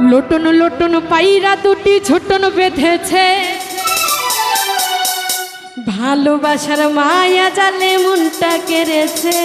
Lotion lotion পাইরা দুটি ছোটন বেঁধেছে। ভালোবাসার মায়া জালে মনটা কেড়েছে।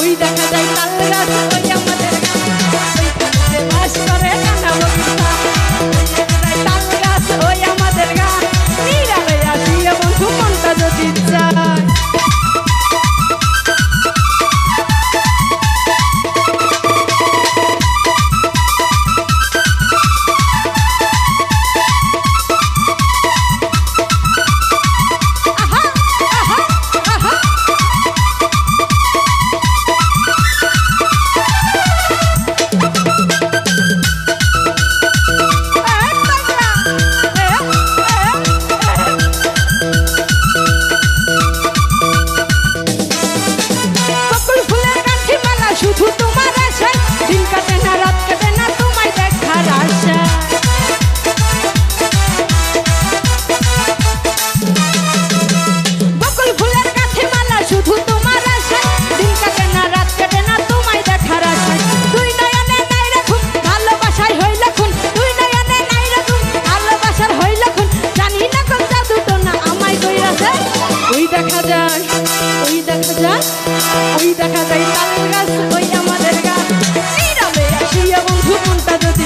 ওই দেখা যায় কাল রাত ওই আমাদের বাস করে নানা বন্ধুরা কাল রাত ওই আমাদের গা নিরা লয়া দিয়ে বন্ধু, মনটা যদি নয় ওই দেখা যায়, ওই দেখা যায় তাল গাছ ওই আমাদের গাছ আসিয়া বন্ধু কোনটা যদি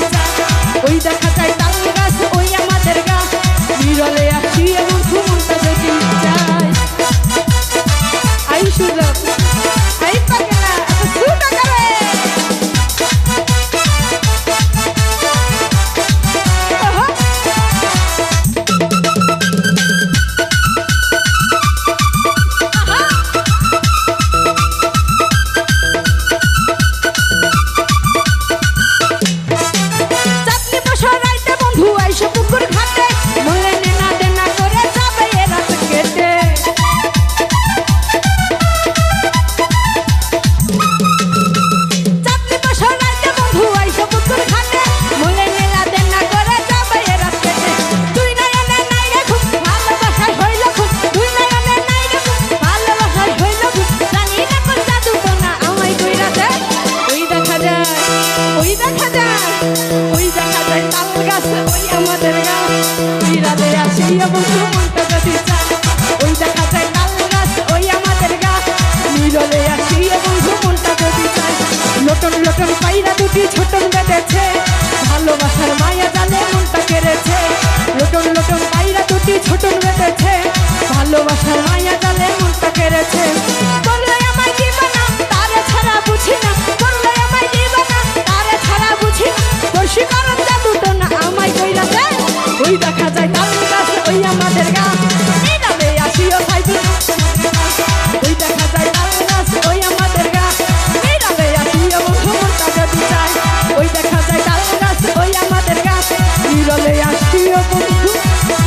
আসিও বন্ধু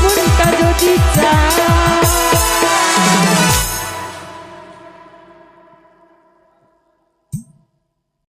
মনটা যদি চায়